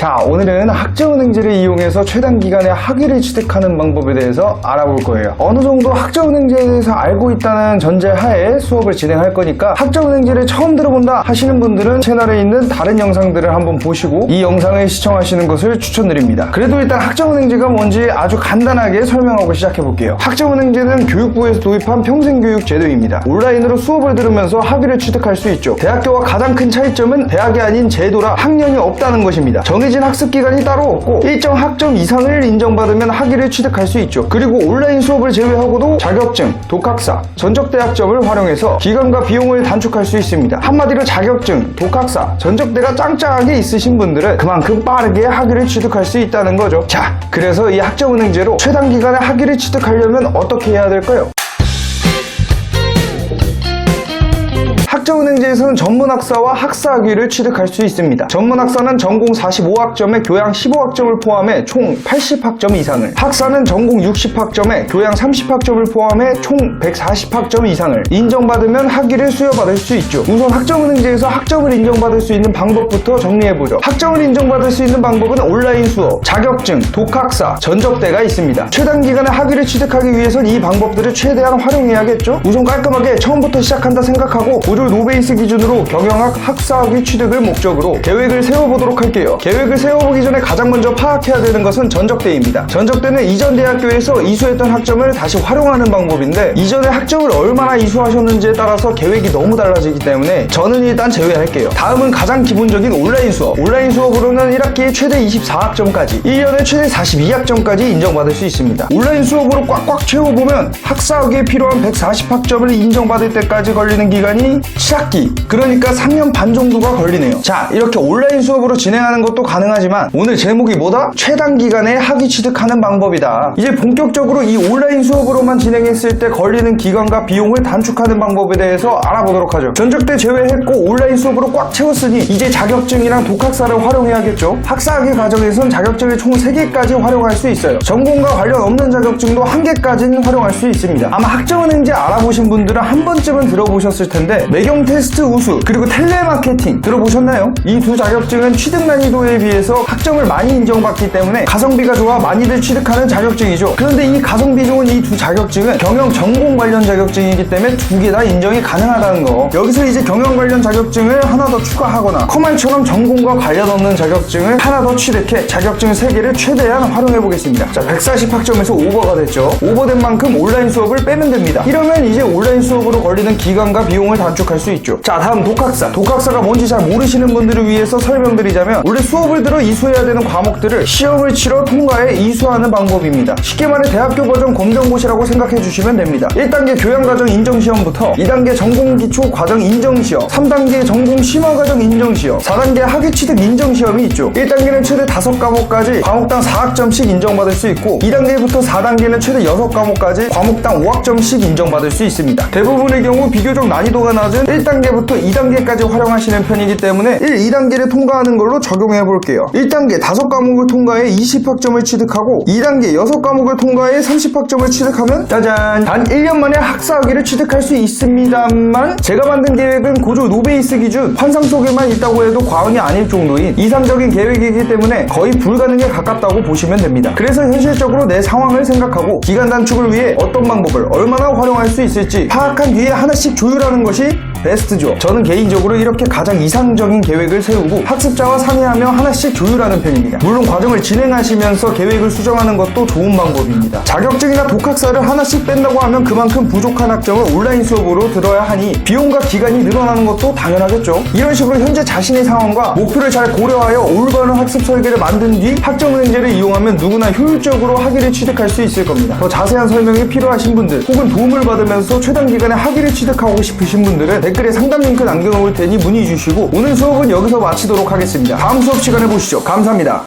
자, 오늘은 학자은행제를 이용해서 최단 기간에 학위를 취득하는 방법에 대해서 알아볼 거예요. 어느 정도 학자은행제에 대해서 알고 있다는 전제하에 수업을 진행할 거니까 학자은행제를 처음 들어본다 하시는 분들은 채널에 있는 다른 영상들을 한번 보시고 이 영상을 시청하시는 것을 추천드립니다. 그래도 일단 학자은행제가 뭔지 아주 간단하게 설명하고 시작해 볼게요. 학자은행제는 교육부에서 도입한 평생교육 제도입니다. 온라인으로 수업을 들으면서 학위를 취득할 수 있죠. 대학교와 가장 큰 차이점은 대학이 아닌 제도라 학년이 없다는 것입니다. 정해 진 학습 기간이 따로 없고 일정 학점 이상을 인정받으면 학위를 취득할 수 있죠. 그리고 온라인 수업을 제외하고도 자격증, 독학사, 전적대학점을 활용해서 기간과 비용을 단축할 수 있습니다. 한마디로 자격증, 독학사, 전적대가 짱짱하게 있으신 분들은 그만큼 빠르게 학위를 취득할 수 있다는 거죠. 자, 그래서 이 학점은행제로 최단 기간에 학위를 취득하려면 어떻게 해야 될까요? 학자은행제에서는 전문학사와 학사학위를 취득할 수 있습니다. 전문학사는 전공 45학점에 교양 15학점을 포함해 총 80학점 이상을, 학사는 전공 60학점에 교양 30학점을 포함해 총 140학점 이상을 인정받으면 학위를 수여받을 수 있죠. 우선 학점은행제에서 학점을 인정받을 수 있는 방법부터 정리해보죠. 학점을 인정받을 수 있는 방법은 온라인 수업, 자격증, 독학사, 전적대가 있습니다. 최단 기간에 학위를 취득하기 위해선 이 방법들을 최대한 활용해야겠죠. 우선 깔끔하게 처음부터 시작한다 생각하고 모듈 노베이스 기준으로 경영학 학사학위 취득을 목적으로 계획을 세워보도록 할게요. 계획을 세워보기 전에 가장 먼저 파악해야 되는 것은 전적대입니다. 전적대는 이전 대학교에서 이수했던 학점을 다시 활용하는 방법인데 이전에 학점을 얼마나 이수하셨는지에 따라서 계획이 너무 달라지기 때문에 저는 일단 제외할게요. 다음은 가장 기본적인 온라인 수업. 온라인 수업으로는 1학기에 최대 24학점까지, 1년에 최대 42학점까지 인정받을 수 있습니다. 온라인 수업으로 꽉꽉 채워보면 학사학위에 필요한 140학점을 인정받을 때까지 걸리는 기간이 7학기. 그러니까 3년 반 정도가 걸리네요. 자 이렇게 온라인 수업으로 진행하는 것도 가능하지만 오늘 제목이 뭐다? 최단 기간에 학위 취득하는 방법이다. 이제 본격적으로 이 온라인 수업으로만 진행했을 때 걸리는 기간과 비용을 단축하는 방법에 대해서 알아보도록 하죠. 전적대 제외했고 온라인 수업으로 꽉 채웠으니 이제 자격증이랑 독학사를 활용해야겠죠? 학사학위 과정에선 자격증을 총 3개까지 활용할 수 있어요. 전공과 관련 없는 자격증도 1개까지는 활용할 수 있습니다. 아마 학점은행제 알아보신 분들은 한 번쯤은 들어보셨을 텐데 매경 테스트 우수 그리고 텔레마케팅 들어보셨나요? 이 두 자격증은 취득 난이도에 비해서 학점을 많이 인정받기 때문에 가성비가 좋아 많이들 취득하는 자격증이죠. 그런데 이 가성비 좋은 이 두 자격증은 경영 전공 관련 자격증이기 때문에 두 개 다 인정이 가능하다는 거. 여기서 이제 경영 관련 자격증을 하나 더 추가하거나 커말처럼 전공과 관련 없는 자격증을 하나 더 취득해 자격증 세 개를 최대한 활용해 보겠습니다. 자, 140학점에서 오버가 됐죠. 오버된 만큼 온라인 수업을 빼면 됩니다. 이러면 이제 온라인 수업으로 걸리는 기간과 비용을 단축 할 수 있죠. 자, 다음 독학사. 독학사가 뭔지 잘 모르시는 분들을 위해서 설명드리자면 원래 수업을 들어 이수해야 되는 과목들을 시험을 치러 통과해 이수하는 방법입니다. 쉽게 말해 대학교 버전 검정고시라고 생각해 주시면 됩니다. 1단계 교양과정 인정시험부터 2단계 전공기초 과정 인정시험, 3단계 전공 심화과정 인정시험, 4단계 학위취득 인정시험이 있죠. 1단계는 최대 5과목까지 과목당 4학점씩 인정받을 수 있고 2단계부터 4단계는 최대 6과목까지 과목당 5학점씩 인정받을 수 있습니다. 대부분의 경우 비교적 난이도가 낮은 1단계부터 2단계까지 활용하시는 편이기 때문에 1, 2단계를 통과하는 걸로 적용해 볼게요. 1단계 5과목을 통과해 20학점을 취득하고 2단계 6과목을 통과해 30학점을 취득하면 짜잔! 단 1년 만에 학사학위를 취득할 수 있습니다만 제가 만든 계획은 고조 노베이스 기준 환상 속에만 있다고 해도 과언이 아닐 정도인 이상적인 계획이기 때문에 거의 불가능에 가깝다고 보시면 됩니다. 그래서 현실적으로 내 상황을 생각하고 기간 단축을 위해 어떤 방법을 얼마나 활용할 수 있을지 파악한 뒤에 하나씩 조율하는 것이 베스트죠. 저는 개인적으로 이렇게 가장 이상적인 계획을 세우고 학습자와 상의하며 하나씩 조율하는 편입니다. 물론 과정을 진행하시면서 계획을 수정하는 것도 좋은 방법입니다. 자격증이나 독학사를 하나씩 뺀다고 하면 그만큼 부족한 학점을 온라인 수업으로 들어야 하니 비용과 기간이 늘어나는 것도 당연하겠죠. 이런 식으로 현재 자신의 상황과 목표를 잘 고려하여 올바른 학습 설계를 만든 뒤 학점 은행제를 이용하면 누구나 효율적으로 학위를 취득할 수 있을 겁니다. 더 자세한 설명이 필요하신 분들 혹은 도움을 받으면서 최단 기간에 학위를 취득하고 싶으신 분들은 댓글에 상담 링크 남겨놓을 테니 문의 주시고 오늘 수업은 여기서 마치도록 하겠습니다. 다음 수업 시간에 보시죠. 감사합니다.